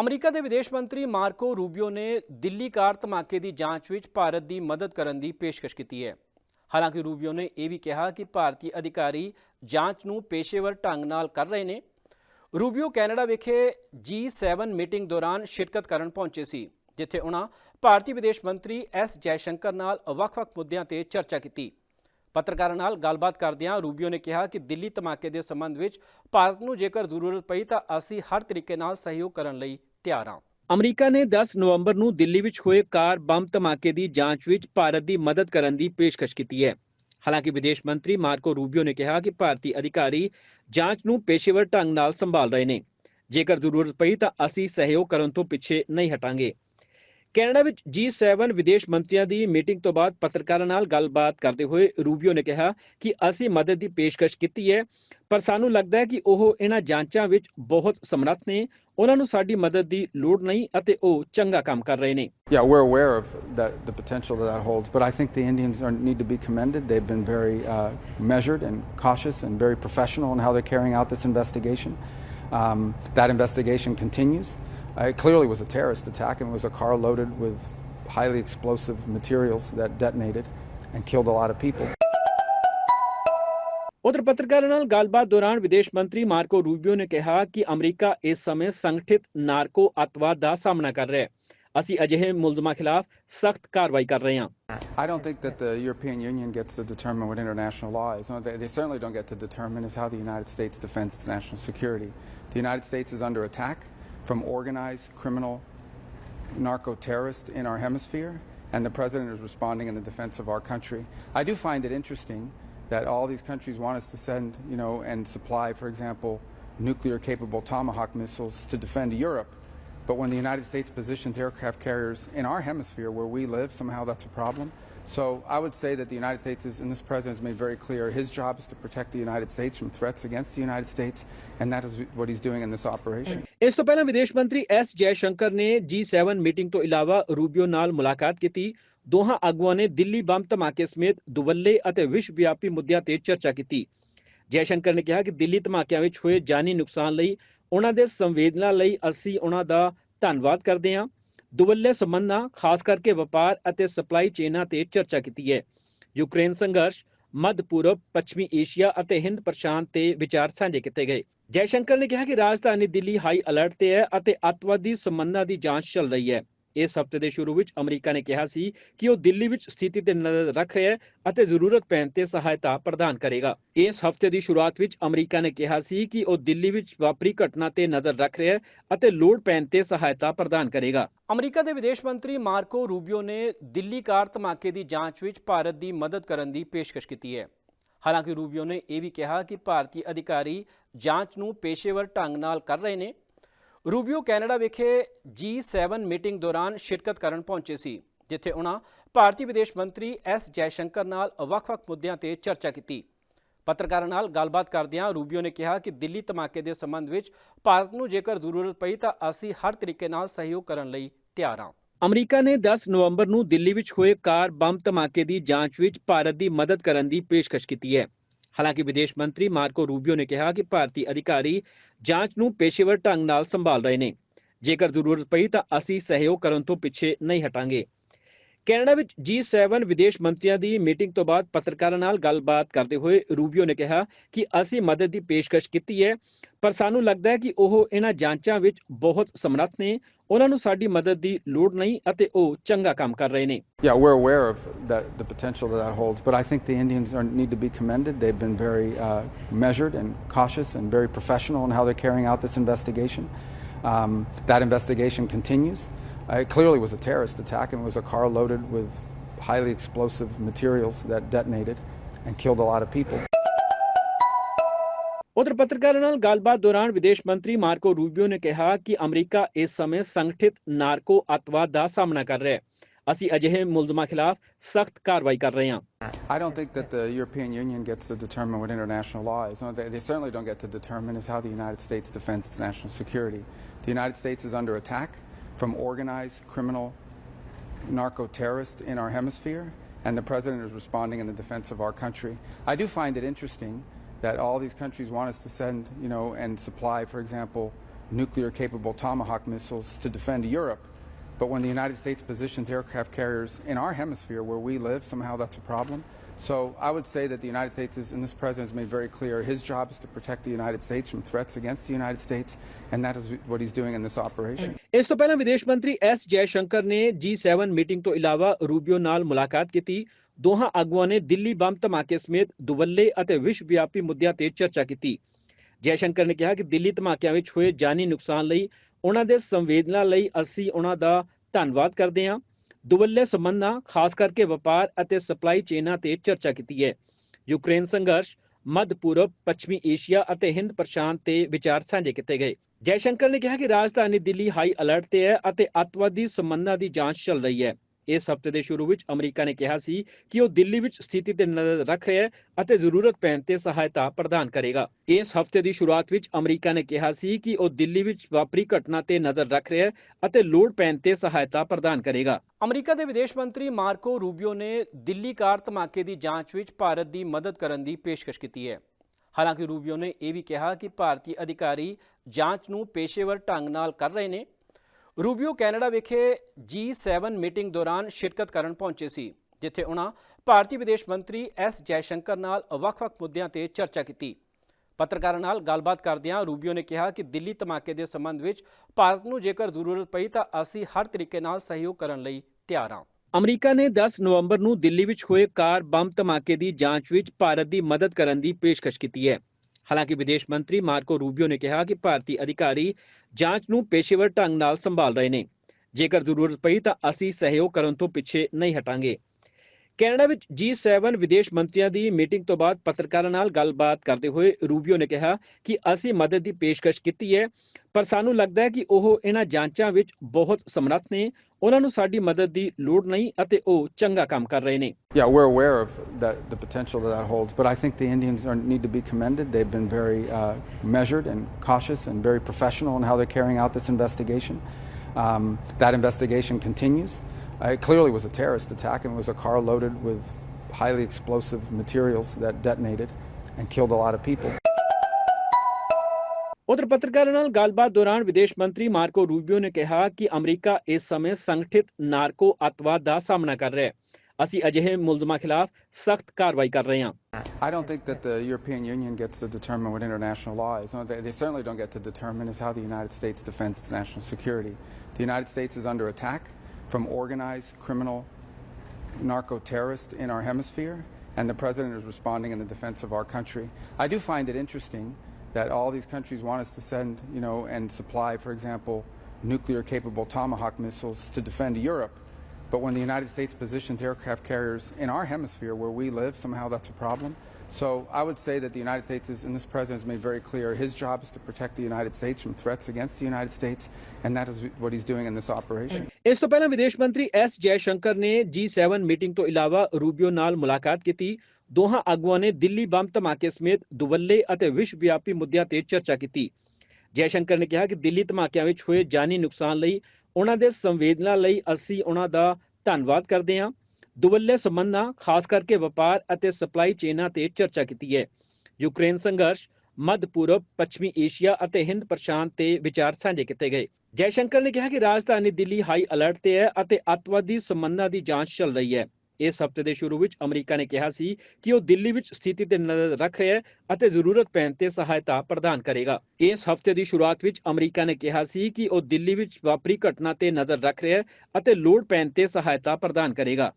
America ਦੇ ਵਿਦੇਸ਼ ਮੰਤਰੀ ਮਾਰਕੋ ਰੂਬੀਓ ਨੇ ਦਿੱਲੀ ਕਾਰ ਧਮਾਕੇ ਦੀ ਜਾਂਚ ਵਿੱਚ ਭਾਰਤ ਦੀ ਮਦਦ ਕਰਨ ਦੀ ਪੇਸ਼ਕਸ਼ ਕੀਤੀ ਹੈ। ਹਾਲਾਂਕਿ ਰੂਬੀਓ ਨੇ ਇਹ ਵੀ ਕਿਹਾ ਕਿ ਭਾਰਤੀ ਅਧਿਕਾਰੀ ਜਾਂਚ ਨੂੰ ਪੇਸ਼ੇਵਰ ਢੰਗ ਨਾਲ ਕਰ ਰਹੇ ਨੇ। ਰੂਬੀਓ ਕੈਨੇਡਾ ਵਿਖੇ G7 ਮੀਟਿੰਗ ਦੌਰਾਨ ਸ਼ਿਰਕਤ ਕਰਨ ਪਹੁੰਚੇ ਸੀ, ਜਿੱਥੇ ਉਹਨਾਂ ਭਾਰਤੀ ਵਿਦੇਸ਼ ਮੰਤਰੀ ਐਸ ਜੈਸ਼ੰਕਰ ਨਾਲ ਵੱਖ-ਵੱਖ ਮੁੱਦਿਆਂ ਤੇ ਚਰਚਾ ਕੀਤੀ। ਪੱਤਰਕਾਰਾਂ ਨਾਲ ਗੱਲਬਾਤ ਕਰਦਿਆਂ ਰੂਬੀਓ ਨੇ ਕਿਹਾ ਕਿ ਦਿੱਲੀ ਧਮਾਕੇ ਦੇ ਸੰਬੰਧ ਵਿੱਚ ਭਾਰਤ ਨੂੰ ਜੇਕਰ ਜ਼ਰੂਰਤ ਪਈ ਤਾਂ ਅਸੀਂ ਹਰ ਤਰੀਕੇ ਨਾਲ ਸਹਿਯੋਗ ਕਰਨ ਲਈ ਤਿਆਰ ਹਾਂ। ਅਮਰੀਕਾ ਨੇ 10 ਨਵੰਬਰ ਨੂੰ ਦਿੱਲੀ ਵਿੱਚ ਹੋਏ ਕਾਰ ਬੰਬ ਧਮਾਕੇ ਦੀ ਜਾਂਚ ਵਿੱਚ ਭਾਰਤ ਦੀ ਮਦਦ ਕਰਨ ਦੀ ਪੇਸ਼ਕਸ਼ ਕੀਤੀ ਹੈ। ਹਾਲਾਂਕਿ ਵਿਦੇਸ਼ ਮੰਤਰੀ ਮਾਰਕੋ ਰੂਬੀਓ ਨੇ ਕਿਹਾ ਕਿ ਭਾਰਤੀ ਅਧਿਕਾਰੀ ਜਾਂਚ ਨੂੰ ਪੇਸ਼ੇਵਰ ਢੰਗ ਨਾਲ ਸੰਭਾਲ ਰਹੇ ਨੇ। ਜੇਕਰ ਜ਼ਰੂਰਤ ਪਈ ਤਾਂ ਅਸੀਂ ਸਹਿਯੋਗ ਕਰਨ ਤੋਂ ਪਿੱਛੇ ਨਹੀਂ ਹਟਾਂਗੇ। ਕੈਨੇਡਾ ਵਿੱਚ G7 ਵਿਦੇਸ਼ ਮੰਤਰੀਆਂ ਦੀ ਮੀਟਿੰਗ ਤੋਂ ਬਾਅਦ ਪੱਤਰਕਾਰਾਂ ਨਾਲ ਗੱਲਬਾਤ ਕਰਦੇ ਹੋਏ ਰੂਬੀਓ ਨੇ ਕਿਹਾ ਕਿ ਅਸੀਂ ਮਦਦ ਦੀ ਪੇਸ਼ਕਸ਼ ਕੀਤੀ ਹੈ ਪਰ ਸਾਨੂੰ ਲੱਗਦਾ ਹੈ ਕਿ ਉਹ ਇਹਨਾਂ ਜਾਂਚਾਂ ਵਿੱਚ ਬਹੁਤ ਸਮਰੱਥ ਨੇ ਉਹਨਾਂ ਨੂੰ ਸਾਡੀ ਮਦਦ ਦੀ ਲੋੜ ਨਹੀਂ ਅਤੇ ਉਹ ਚੰਗਾ ਕੰਮ ਕਰ ਰਹੇ ਨੇ Yeah, we're aware of that, the potential that that holds, but I think the Indians are, need to be commended. They've been very uh, measured and cautious and very professional in how they're carrying out this investigation. Um, that investigation continues. Uh, it clearly was a terrorist attack and it was a car loaded with highly explosive materials that detonated and killed a lot of people. ਉਧਰ ਪੱਤਰਕਾਰਾਂ ਨਾਲ ਗੱਲਬਾਤ ਦੌਰਾਨ ਵਿਦੇਸ਼ ਮੰਤਰੀ ਮਾਰਕੋ Rubio ਨੇ ਕਿਹਾ ਕਿ ਅਮਰੀਕਾ ਇਸ ਸਮੇਂ ਸੰਗਠਿਤ ਨਾਰਕੋ ਅੱਤਵਾਦ ਦਾ ਸਾਹਮਣਾ ਕਰ ਰਿਹਾ ਹੈ ਅਸੀਂ ਅਜਿਹੇ ਮੁਲਜ਼ਮਾਂ ਖਿਲਾਫ ਸਖਤ ਕਾਰਵਾਈ ਕਰ ਰਹੇ ਹਾਂ I don't think that the European Union gets to determine what international law is. No, they, they certainly don't get to determine is how the United States defends its national security. The United States is under attack from organized criminal narco terrorists in our hemisphere, and the president is responding in the defense of our country. I do find it interesting that all these countries want us to send, you know, and supply, for example, nuclear capable Tomahawk missiles to defend Europe. But when the United States positions aircraft carriers in our hemisphere where we live, somehow that's a problem. So I would say that the United States is, and this president has made very clear, his job is to protect the United States from threats against the United States, and that is what he's doing in this operation. ਇਸ ਤੋਂ ਪਹਿਲਾਂ ਵਿਦੇਸ਼ ਮੰਤਰੀ S Jai Shankar ਨੇ G7 meeting ਤੋਂ ਇਲਾਵਾ Rubio ਨਾਲ ਮੁਲਾਕਾਤ ਕੀਤੀ ਦੋਹਾਂ ਆਗੂਆਂ ਨੇ ਦਿੱਲੀ ਬੰਬ ਧਮਾਕੇ ਸਮੇਤ ਦੁਵੱਲੇ ਅਤੇ ਵਿਸ਼ਵ ਵਿਆਪੀ ਮੁੱਦਿਆਂ ਤੇ ਚਰਚਾ ਕੀਤੀ ਜੈ ਸ਼ੰਕਰ ਨੇ ਕਿਹਾ ਕਿ ਦਿੱਲੀ ਧਮਾਕਿਆਂ ਵਿੱਚ ਹੋਏ ਜਾਨੀ ਨੁਕਸਾਨ ਲਈ ਉਹਨਾਂ ਦੇ ਸੰਵੇਦਨਾ ਲਈ ਅਸੀਂ ਉਹਨਾਂ ਦਾ ਧੰਨਵਾਦ ਕਰਦੇ ਹਾਂ। ਦੁਵੱਲੇ ਸੰਬੰਧਾਂ ਖਾਸ ਕਰਕੇ ਵਪਾਰ ਅਤੇ ਸਪਲਾਈ ਚੇਨਾਂ ਤੇ ਚਰਚਾ ਕੀਤੀ ਹੈ। ਯੂਕਰੇਨ ਸੰਘਰਸ਼, ਮੱਧ ਪੂਰਬ, ਪੱਛਮੀ ਏਸ਼ੀਆ ਅਤੇ ਹਿੰਦ ਪ੍ਰਸ਼ਾਂਤ ਤੇ ਵਿਚਾਰ ਸਾਂਝੇ ਕੀਤੇ ਗਏ। ਜੈਸ਼ੰਕਰ ਨੇ ਕਿਹਾ ਕਿ ਰਾਜਧਾਨੀ ਦਿੱਲੀ ਹਾਈ ਅਲਰਟ ਤੇ ਹੈ ਅਤੇ ਅੱਤਵਾਦੀ ਸੰਬੰਧਾਂ ਦੀ ਜਾਂਚ ਚੱਲ ਰਹੀ ਹੈ। ਇਸ ਹਫ਼ਤੇ ਦੇ ਸ਼ੁਰੂ ਵਿੱਚ ਅਮਰੀਕਾ ਨੇ ਕਿਹਾ ਸੀ ਕਿ ਉਹ ਦਿੱਲੀ ਵਿੱਚ ਸਥਿਤੀ ਤੇ ਨਜ਼ਰ ਰੱਖ ਰਿਹਾ ਹੈ ਅਤੇ ਜ਼ਰੂਰਤ ਪੈਣ ਤੇ ਸਹਾਇਤਾ ਪ੍ਰਦਾਨ ਕਰੇਗਾ। ਇਸ ਹਫ਼ਤੇ ਦੀ ਸ਼ੁਰੂਆਤ ਵਿੱਚ ਅਮਰੀਕਾ ਨੇ ਕਿਹਾ ਸੀ ਕਿ ਉਹ ਦਿੱਲੀ ਵਿੱਚ ਵਾਪਰੀ ਘਟਨਾ ਤੇ ਨਜ਼ਰ ਰੱਖ ਰਿਹਾ ਹੈ ਅਤੇ ਲੋੜ ਪੈਣ ਤੇ ਸਹਾਇਤਾ ਪ੍ਰਦਾਨ ਕਰੇਗਾ। ਅਮਰੀਕਾ ਦੇ ਵਿਦੇਸ਼ ਮੰਤਰੀ ਮਾਰਕੋ ਰੂਬੀਓ ਨੇ ਦਿੱਲੀ ਕਾਰ ਧਮਾਕੇ ਦੀ ਜਾਂਚ ਵਿੱਚ ਭਾਰਤ ਦੀ ਮਦਦ ਕਰਨ ਦੀ ਪੇਸ਼ਕਸ਼ ਕੀਤੀ ਹੈ। ਹਾਲਾਂਕਿ ਰੂਬੀਓ ਨੇ ਇਹ ਵੀ ਕਿਹਾ ਕਿ ਭਾਰਤੀ ਅਧਿਕਾਰੀ ਜਾਂਚ ਨੂੰ ਪੇਸ਼ੇਵਰ ਢੰਗ ਨਾਲ ਕਰ ਰਹੇ ਨੇ ਰੂਬੀਓ ਕੈਨੇਡਾ ਵਿਖੇ G7 ਮੀਟਿੰਗ ਦੌਰਾਨ ਸ਼ਿਰਕਤ ਕਰਨ ਪਹੁੰਚੇ ਸੀ, ਜਿੱਥੇ ਉਹਨਾਂ ਭਾਰਤੀ ਵਿਦੇਸ਼ ਮੰਤਰੀ ਐਸ ਜੈਸ਼ੰਕਰ ਨਾਲ ਵੱਖ-ਵੱਖ ਮੁੱਦਿਆਂ ਤੇ ਚਰਚਾ ਕੀਤੀ। ਪੱਤਰਕਾਰਾਂ ਨਾਲ ਗੱਲਬਾਤ ਕਰਦਿਆਂ ਰੂਬੀਓ ਨੇ ਕਿਹਾ ਕਿ ਦਿੱਲੀ ਧਮਾਕੇ ਦੇ ਸੰਬੰਧ ਵਿੱਚ ਭਾਰਤ ਨੂੰ ਜੇਕਰ ਜ਼ਰੂਰਤ ਪਈ ਤਾਂ ਅਸੀਂ ਹਰ ਤਰੀਕੇ ਨਾਲ ਸਹਿਯੋਗ ਕਰਨ ਲਈ ਤਿਆਰ ਹਾਂ। ਅਮਰੀਕਾ ਨੇ 10 ਨਵੰਬਰ ਨੂੰ ਦਿੱਲੀ ਵਿੱਚ ਹੋਏ ਕਾਰ ਬੰਬ ਧਮਾਕੇ ਦੀ ਜਾਂਚ ਵਿੱਚ ਭਾਰਤ ਦੀ ਮਦਦ ਕਰਨ ਦੀ ਪੇਸ਼ਕਸ਼ ਕੀਤੀ ਹੈ। ਹਾਲਾਂਕਿ ਵਿਦੇਸ਼ ਮੰਤਰੀ ਮਾਰਕੋ ਰੂਬੀਓ ਨੇ ਕਿਹਾ ਕਿ ਭਾਰਤੀ ਅਧਿਕਾਰੀ ਜਾਂਚ ਨੂੰ ਪੇਸ਼ੇਵਰ ਢੰਗ ਨਾਲ ਸੰਭਾਲ ਰਹੇ ਨੇ। ਜੇਕਰ ਜ਼ਰੂਰਤ ਪਈ ਤਾਂ ਅਸੀਂ ਸਹਿਯੋਗ ਕਰਨ ਤੋਂ ਪਿੱਛੇ ਨਹੀਂ ਹਟਾਂਗੇ। ਕੈਨੇਡਾ ਵਿੱਚ G7 ਵਿਦੇਸ਼ ਮੰਤਰੀਆਂ ਦੀ ਮੀਟਿੰਗ ਤੋਂ ਬਾਅਦ ਪੱਤਰਕਾਰਾਂ ਨਾਲ ਗੱਲਬਾਤ ਕਰਦੇ ਹੋਏ ਰੂਬੀਓ ਨੇ ਕਿਹਾ ਕਿ ਅਸੀਂ ਮਦਦ ਦੀ ਪੇਸ਼ਕਸ਼ ਕੀਤੀ ਹੈ ਪਰ ਸਾਨੂੰ ਲੱਗਦਾ ਹੈ ਕਿ ਉਹ ਇਹਨਾਂ ਜਾਂਚਾਂ ਵਿੱਚ ਬਹੁਤ ਸਮਰੱਥ ਨੇ ਉਹਨਾਂ ਨੂੰ ਸਾਡੀ ਮਦਦ ਦੀ ਲੋੜ ਨਹੀਂ ਅਤੇ ਉਹ ਚੰਗਾ ਕੰਮ ਕਰ ਰਹੇ ਨੇ Yeah, we're aware of that, the potential that that holds, but I think the Indians are, need to be commended. They've been very uh, measured and cautious and very professional in how they're carrying out this investigation. Um, that investigation continues. Uh, it clearly was a terrorist attack and it was a car loaded with highly explosive materials that detonated and killed a lot of people. ਉਧਰ ਪੱਤਰਕਾਰਾਂ ਨਾਲ ਗੱਲਬਾਤ ਦੌਰਾਨ ਵਿਦੇਸ਼ ਮੰਤਰੀ ਮਾਰਕੋ Rubio ਨੇ ਕਿਹਾ ਕਿ ਅਮਰੀਕਾ ਇਸ ਸਮੇਂ ਸੰਗਠਿਤ ਨਾਰਕੋ ਅੱਤਵਾਦ ਦਾ ਸਾਹਮਣਾ ਕਰ ਰਿਹਾ ਹੈ ਅਸੀਂ ਅਜਿਹੇ ਮੁਲਜ਼ਮਾਂ ਖਿਲਾਫ ਸਖਤ ਕਾਰਵਾਈ ਕਰ ਰਹੇ ਹਾਂ I don't think that the European Union gets to determine what international law is. No, they, they certainly don't get to determine is how the United States defends its national security. The United States is under attack from organized criminal narco terrorists in our hemisphere, and the president is responding in the defense of our country. I do find it interesting that all these countries want us to send, you know, and supply, for example, nuclear capable Tomahawk missiles to defend Europe. But when the United States positions aircraft carriers in our hemisphere where we live, somehow that's a problem. So I would say that the United States is, and this president has made very clear, his job is to protect the United States from threats against the United States, and that is what he's doing in this operation. ਇਸ ਤੋਂ ਪਹਿਲਾਂ ਵਿਦੇਸ਼ ਮੰਤਰੀ S Jai Shankar ਨੇ G7 meeting ਤੋਂ ਇਲਾਵਾ Rubio ਨਾਲ ਮੁਲਾਕਾਤ ਕੀਤੀ। ਦੋਹਾਂ ਆਗੂਆਂ ਨੇ ਦਿੱਲੀ ਬੰਬ ਧਮਾਕੇ ਸਮੇਤ ਦੁਵੱਲੇ ਅਤੇ ਵਿਸ਼ਵ ਵਿਆਪੀ ਮੁੱਦਿਆਂ ਤੇ ਚਰਚਾ ਕੀਤੀ। ਜੈ ਸ਼ੰਕਰ ਨੇ ਕਿਹਾ ਕਿ ਦਿੱਲੀ ਧਮਾਕਿਆਂ ਵਿੱਚ ਹੋਏ ਜਾਨੀ ਨੁਕਸਾਨ ਲਈ ਉਹਨਾਂ ਦੇ ਸੰਵੇਦਨਾ ਲਈ ਅਸੀਂ ਉਹਨਾਂ ਦਾ ਧੰਨਵਾਦ ਕਰਦੇ ਹਾਂ। ਦੁਵੱਲੇ ਸੰਬੰਧਾਂ, ਖਾਸ ਕਰਕੇ ਵਪਾਰ ਅਤੇ ਸਪਲਾਈ ਚੇਨਾਂ ਤੇ ਚਰਚਾ ਕੀਤੀ ਹੈ। ਯੂਕਰੇਨ ਸੰਘਰਸ਼ ਮੱਧ ਪੂਰਬ, ਪੱਛਮੀ ਏਸ਼ੀਆ ਅਤੇ ਹਿੰਦ ਪ੍ਰਸ਼ਾਂਤ ਤੇ ਵਿਚਾਰ ਸਾਂਝੇ ਕੀਤੇ ਗਏ। ਜੈਸ਼ੰਕਰ ਨੇ ਕਿਹਾ ਕਿ ਰਾਜਧਾਨੀ ਦਿੱਲੀ ਹਾਈ ਅਲਰਟ ਤੇ ਹੈ ਅਤੇ ਅੱਤਵਾਦੀ ਸੰਬੰਧਾਂ ਦੀ ਜਾਂਚ ਚੱਲ ਰਹੀ ਹੈ। ਇਸ ਹਫ਼ਤੇ ਦੇ ਸ਼ੁਰੂ ਵਿੱਚ ਅਮਰੀਕਾ ਨੇ ਕਿਹਾ ਸੀ ਕਿ ਉਹ ਦਿੱਲੀ ਵਿੱਚ ਸਥਿਤੀ ਤੇ ਨਜ਼ਰ ਰੱਖ ਰਿਹਾ ਹੈ ਅਤੇ ਜ਼ਰੂਰਤ ਪੈਣ ਤੇ ਸਹਾਇਤਾ ਪ੍ਰਦਾਨ ਕਰੇਗਾ। ਇਸ ਹਫ਼ਤੇ ਦੀ ਸ਼ੁਰੂਆਤ ਵਿੱਚ ਅਮਰੀਕਾ ਨੇ ਕਿਹਾ ਸੀ ਕਿ ਉਹ ਦਿੱਲੀ ਵਿੱਚ ਵਾਪਰੀ ਘਟਨਾ ਤੇ ਨਜ਼ਰ ਰੱਖ ਰਿਹਾ ਹੈ ਅਤੇ ਲੋੜ ਪੈਣ ਤੇ ਸਹਾਇਤਾ ਪ੍ਰਦਾਨ ਕਰੇਗਾ। ਅਮਰੀਕਾ ਦੇ ਵਿਦੇਸ਼ ਮੰਤਰੀ ਮਾਰਕੋ ਰੂਬੀਓ ਨੇ ਦਿੱਲੀ ਕਾਰ ਧਮਾਕੇ ਦੀ ਜਾਂਚ ਵਿੱਚ ਭਾਰਤ ਦੀ ਮਦਦ ਕਰਨ ਦੀ ਪੇਸ਼ਕਸ਼ ਕੀਤੀ ਹੈ। ਹਾਲਾਂਕਿ ਰੂਬੀਓ ਨੇ ਇਹ ਵੀ ਕਿਹਾ ਕਿ ਭਾਰਤੀ ਅਧਿਕਾਰੀ ਜਾਂਚ ਨੂੰ ਪੇਸ਼ੇਵਰ ਢੰਗ ਨਾਲ ਕਰ ਰਹੇ ਨੇ ਰੂਬੀਓ ਕੈਨੇਡਾ ਵਿਖੇ G7 ਮੀਟਿੰਗ ਦੌਰਾਨ ਸ਼ਿਰਕਤ ਕਰਨ ਪਹੁੰਚੇ ਸੀ, ਜਿੱਥੇ ਉਹਨਾਂ ਭਾਰਤੀ ਵਿਦੇਸ਼ ਮੰਤਰੀ ਐਸ ਜੈਸ਼ੰਕਰ ਨਾਲ ਵੱਖ-ਵੱਖ ਮੁੱਦਿਆਂ ਤੇ ਚਰਚਾ ਕੀਤੀ। ਪੱਤਰਕਾਰਾਂ ਨਾਲ ਗੱਲਬਾਤ ਕਰਦਿਆਂ ਰੂਬੀਓ ਨੇ ਕਿਹਾ ਕਿ ਦਿੱਲੀ ਧਮਾਕੇ ਦੇ ਸੰਬੰਧ ਵਿੱਚ ਭਾਰਤ ਨੂੰ ਜੇਕਰ ਜ਼ਰੂਰਤ ਪਈ ਤਾਂ ਅਸੀਂ ਹਰ ਤਰੀਕੇ ਨਾਲ ਸਹਿਯੋਗ ਕਰਨ ਲਈ ਤਿਆਰ ਹਾਂ। ਅਮਰੀਕਾ ਨੇ 10 ਨਵੰਬਰ ਨੂੰ ਦਿੱਲੀ ਵਿੱਚ ਹੋਏ ਕਾਰ ਬੰਬ ਧਮਾਕੇ ਦੀ ਜਾਂਚ ਵਿੱਚ ਭਾਰਤ ਦੀ ਮਦਦ ਕਰਨ ਦੀ ਪੇਸ਼ਕਸ਼ ਕੀਤੀ ਹੈ। ਹਾਲਾਂਕਿ ਵਿਦੇਸ਼ ਮੰਤਰੀ ਮਾਰਕੋ ਰੂਬੀਓ ਨੇ ਕਿਹਾ ਕਿ ਭਾਰਤੀ ਅਧਿਕਾਰੀ ਜਾਂਚ ਨੂੰ ਪੇਸ਼ੇਵਰ ਢੰਗ ਨਾਲ ਸੰਭਾਲ ਰਹੇ ਨੇ। ਜੇਕਰ ਜ਼ਰੂਰਤ ਪਈ ਤਾਂ ਅਸੀਂ ਸਹਿਯੋਗ ਕਰਨ ਤੋਂ ਪਿੱਛੇ ਨਹੀਂ ਹਟਾਂਗੇ। ਕੈਨੇਡਾ ਵਿੱਚ G7 ਵਿਦੇਸ਼ ਮੰਤਰੀਆਂ ਦੀ ਮੀਟਿੰਗ ਤੋਂ ਬਾਅਦ ਪੱਤਰਕਾਰਾਂ ਨਾਲ ਗੱਲਬਾਤ ਕਰਦੇ ਹੋਏ ਰੂਬੀਓ ਨੇ ਕਿਹਾ ਕਿ ਅਸੀਂ ਮਦਦ ਦੀ ਪੇਸ਼ਕਸ਼ ਕੀਤੀ ਹੈ ਪਰ ਸਾਨੂੰ ਲੱਗਦਾ ਹੈ ਕਿ ਉਹ ਇਹਨਾਂ ਜਾਂਚਾਂ ਵਿੱਚ ਬਹੁਤ ਸਮਰੱਥ ਨੇ ਉਹਨਾਂ ਨੂੰ ਸਾਡੀ ਮਦਦ ਦੀ ਲੋੜ ਨਹੀਂ ਅਤੇ ਉਹ ਚੰਗਾ ਕੰਮ ਕਰ ਰਹੇ ਨੇ Yeah, we're aware of that, the potential that that holds, but I think the Indians are, need to be commended. They've been very uh, measured and cautious and very professional in how they're carrying out this investigation. Um, that investigation continues. Uh, it clearly was a terrorist attack, and it was a car loaded with highly explosive materials that detonated and killed a lot of people. ਉਧਰ ਪੱਤਰਕਾਰਾਂ ਨਾਲ ਗੱਲਬਾਤ ਦੌਰਾਨ ਵਿਦੇਸ਼ ਮੰਤਰੀ ਮਾਰਕੋ Rubio ਨੇ ਕਿਹਾ ਕਿ ਅਮਰੀਕਾ ਇਸ ਸਮੇਂ ਸੰਗਠਿਤ ਨਾਰਕੋ ਅੱਤਵਾਦ ਦਾ ਸਾਹਮਣਾ ਕਰ ਰਿਹਾ ਹੈ ਅਸੀਂ ਅਜਿਹੇ ਮੁਲਜ਼ਮਾਂ ਖਿਲਾਫ ਸਖਤ ਕਾਰਵਾਈ ਕਰ ਰਹੇ ਹਾਂ I don't think that the European Union gets to determine what international law is. No, they, they certainly don't get to determine is how the United States defends its national security. The United States is under attack from organized criminal narco terrorists in our hemisphere, and the president is responding in the defense of our country. I do find it interesting that all these countries want us to send, you know, and supply, for example, nuclear capable Tomahawk missiles to defend Europe. But when the United States positions aircraft carriers in our hemisphere where we live, somehow that's a problem. So I would say that the United States is, and this president has made very clear, his job is to protect the United States from threats against the United States, and that is what he's doing in this operation. ਇਸ ਤੋਂ ਪਹਿਲਾਂ ਵਿਦੇਸ਼ ਮੰਤਰੀ S Jai Shankar ਨੇ G7 meeting ਤੋਂ ਇਲਾਵਾ Rubio ਨਾਲ ਮੁਲਾਕਾਤ ਕੀਤੀ ਦੋਹਾਂ ਆਗੂਆਂ ਨੇ ਦਿੱਲੀ ਬੰਬ ਧਮਾਕੇ ਸਮੇਤ ਦੁਵੱਲੇ ਅਤੇ ਵਿਸ਼ਵ ਵਿਆਪੀ ਮੁੱਦਿਆਂ ਤੇ ਚਰਚਾ ਕੀਤੀ ਜੈ ਸ਼ੰਕਰ ਨੇ ਕਿਹਾ ਕਿ ਦਿੱਲੀ ਧਮਾਕਿਆਂ ਵਿੱਚ ਹੋਏ ਜਾਨੀ ਨੁਕਸਾਨ ਲਈ ਉਹਨਾਂ ਦੇ ਸੰਵੇਦਨਾ ਲਈ ਅਸੀਂ ਉਹਨਾਂ ਦਾ ਧੰਨਵਾਦ ਕਰਦੇ ਹਾਂ। ਦੁਵੱਲੇ ਸੰਬੰਧਾਂ, ਖਾਸ ਕਰਕੇ ਵਪਾਰ ਅਤੇ ਸਪਲਾਈ ਚੇਨਾਂ ਤੇ ਚਰਚਾ ਕੀਤੀ ਹੈ। ਯੂਕਰੇਨ ਸੰਘਰਸ਼, ਮੱਧ ਪੂਰਬ, ਪੱਛਮੀ ਏਸ਼ੀਆ ਅਤੇ ਹਿੰਦ ਪ੍ਰਸ਼ਾਂਤ ਤੇ ਵਿਚਾਰ ਸਾਂਝੇ ਕੀਤੇ ਗਏ। ਜੈਸ਼ੰਕਰ ਨੇ ਕਿਹਾ ਕਿ ਰਾਜਧਾਨੀ ਦਿੱਲੀ ਹਾਈ ਅਲਰਟ ਤੇ ਹੈ ਅਤੇ ਅੱਤਵਾਦੀ ਸੰਬੰਧਾਂ ਦੀ ਜਾਂਚ ਚੱਲ ਰਹੀ ਹੈ। ਇਸ ਹਫ਼ਤੇ ਦੇ ਸ਼ੁਰੂ ਵਿੱਚ ਅਮਰੀਕਾ ਨੇ ਕਿਹਾ ਸੀ ਕਿ ਉਹ ਦਿੱਲੀ ਵਿੱਚ ਸਥਿਤੀ ਤੇ ਨਜ਼ਰ ਰੱਖ ਰਿਹਾ ਹੈ ਅਤੇ ਜ਼ਰੂਰਤ ਪੈਣ ਤੇ ਸਹਾਇਤਾ ਪ੍ਰਦਾਨ ਕਰੇਗਾ। ਇਸ ਹਫ਼ਤੇ ਦੀ ਸ਼ੁਰੂਆਤ ਵਿੱਚ ਅਮਰੀਕਾ ਨੇ ਕਿਹਾ ਸੀ ਕਿ ਉਹ ਦਿੱਲੀ ਵਿੱਚ ਵਾਪਰੀ ਘਟਨਾ ਤੇ ਨਜ਼ਰ ਰੱਖ ਰਿਹਾ ਹੈ ਅਤੇ ਲੋੜ ਪੈਣ ਤੇ ਸਹਾਇਤਾ ਪ੍ਰਦਾਨ ਕਰੇਗਾ।